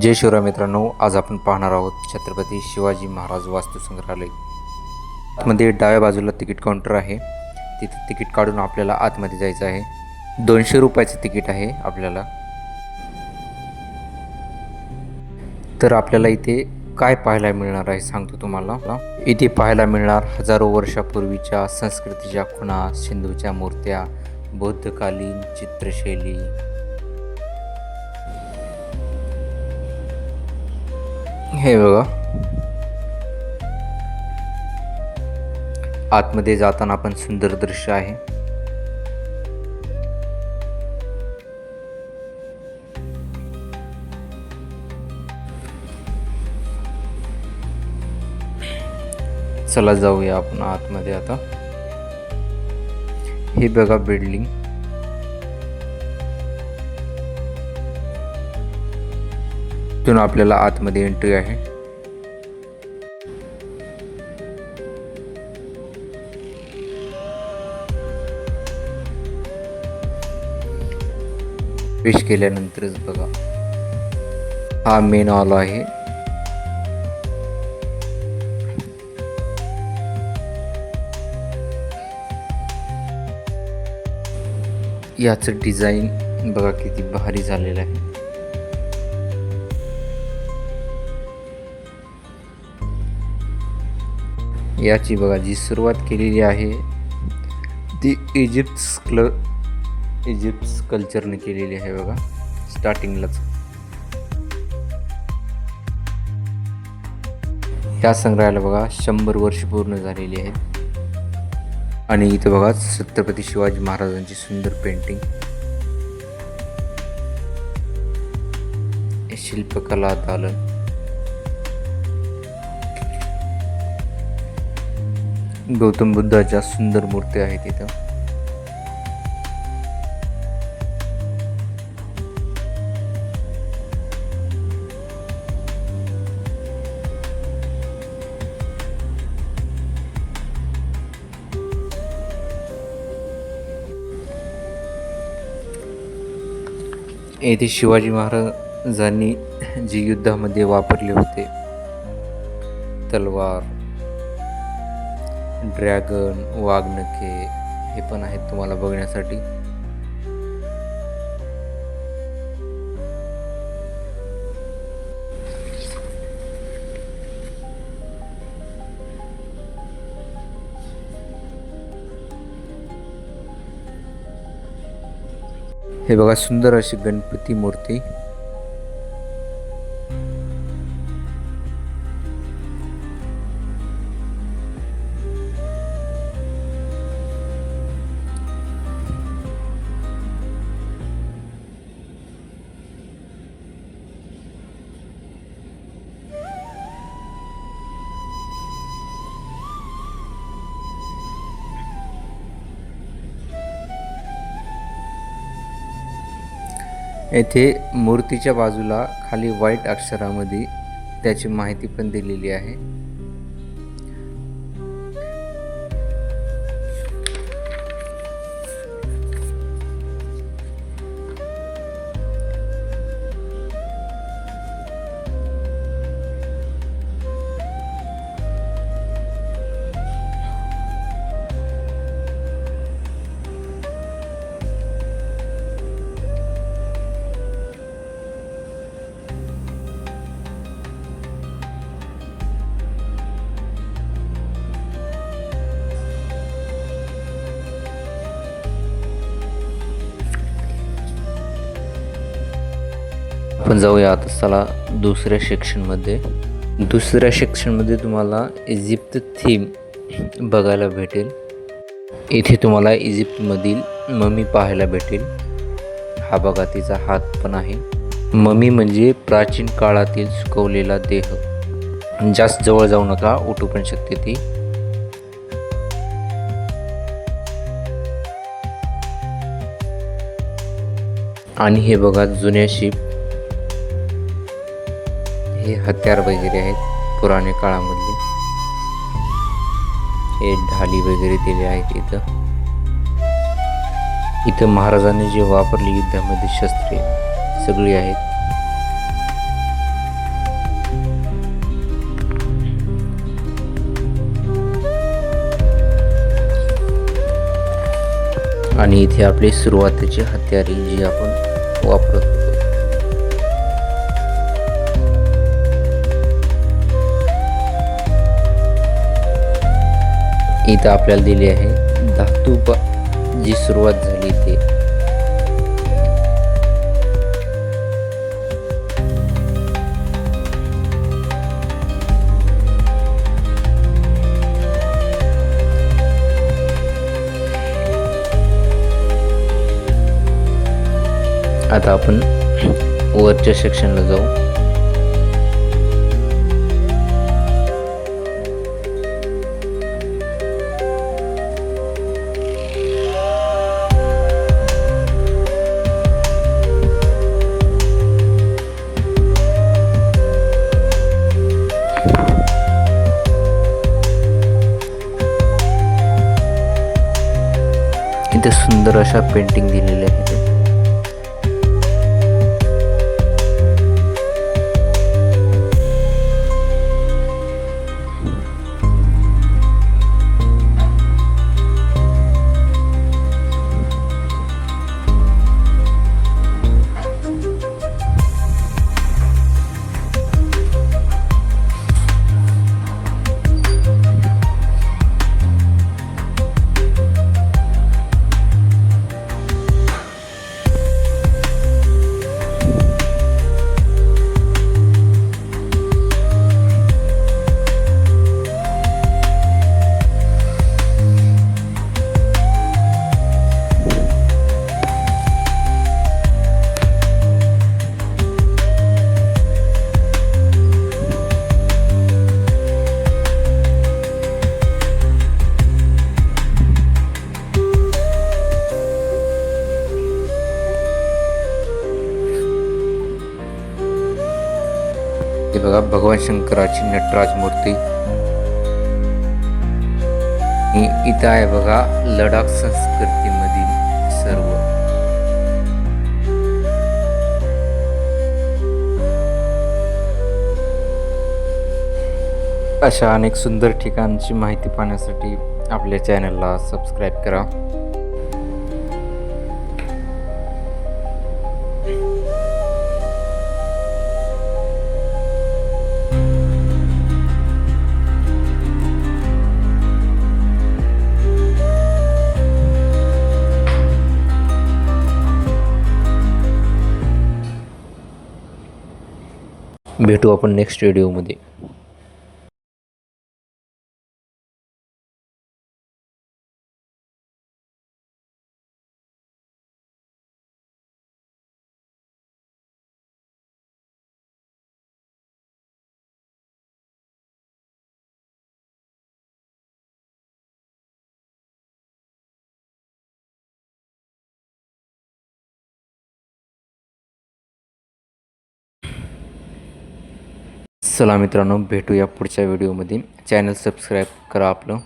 जय शिवराय मित्रांनो आज आपण पाहणार आहोत छत्रपती शिवाजी महाराज वास्तू संग्रहालय. आतमध्ये डाव्या बाजूला तिकीट काउंटर आहे. तिथे तिकीट काढून आपल्याला आतमध्ये जायचं आहे. दोनशे रुपयाचं तिकीट आहे आपल्याला. तर आपल्याला इथे काय पाहायला मिळणार आहे सांगतो तुम्हाला. इथे पाहायला मिळणार हजारो वर्षापूर्वीच्या संस्कृतीच्या खुणा सिंधूच्या मूर्त्या बौद्धकालीन चित्रशैली हे बघा. आतमध्ये जाताना पण सुंदर दृश्य आहे. चला जाऊया आपण आतमध्ये आता. हे बघा बिल्डिंग. इथून आपल्याला आतमध्ये एंट्री आहे. विश केल्यानंतरच बघा. हा मेन हॉल आहे. याचं डिझाईन बघा किती भारी झालेलं आहे. याची बघा जी सुरुवात केलेली आहे ती इजिप्त क्ल इजिप्त कल्चरने केलेली आहे बघा स्टार्टिंगलाच या संग्रहालयाला बघा शंभर वर्ष पूर्ण झालेली आहेत. आणि इथं बघा छत्रपती शिवाजी महाराजांची सुंदर पेंटिंग शिल्पकला दालन गौतम बुद्धाच्या सुंदर मूर्ती आहेत इथं येथे शिवाजी महाराजांनी जी युद्धामध्ये वापरले होते तलवार ड्रॅगन वाघनखे हे पण आहेत तुम्हाला बघण्यासाठी. हे बघा सुंदर अशी गणपती मूर्ती. येथे मूर्तीच्या बाजूला खाली व्हाईट अक्षरामध्ये त्याची माहिती पण दिलेली आहे. आपण जाऊया आता चला दुसऱ्या सेक्शनमध्ये दुसऱ्या सेक्शनमध्ये तुम्हाला इजिप्त थीम बघायला भेटेल. इथे तुम्हाला इजिप्तमधील ममी पाहायला भेटेल. हा बघा तिचा हात पण आहे. ममी म्हणजे प्राचीन काळातील सुकवलेला देह. जास्त जवळ जाऊ नका उठू पण शकते ती. आणि हे बघा जुन्या शिप हे हत्यार वगैरे आहेत पुराणे काळामधले. हे ढाली वगैरे दिले आहेत इथं. इथं महाराजांनी जे वापरली युद्धामध्ये शस्त्रे सगळी आहेत. आणि इथे आपले सुरुवातीचे हत्यारे जी आपण वापरत होतो इथं आपल्याला दिली आहे. धातू जी सुरुवात झाली ते. आता आपण वरच्या सेक्शनला जाऊ. इथे सुंदर अशा पेंटिंग दिलेल्या आहेत. बघा भगवान शंकराची नटराज मूर्ती इथं आहे बघा लडाख संस्कृतीमधील सर्व. अशा अनेक सुंदर ठिकाणची माहिती पाहण्यासाठी आपल्या चॅनलला सबस्क्राईब करा. भेटू आपण नेक्स्ट व्हिडिओमध्ये चला मित्रांनो भेटूया पुढच्या व्हिडिओमध्ये चॅनल सबस्क्राईब करा आपलं.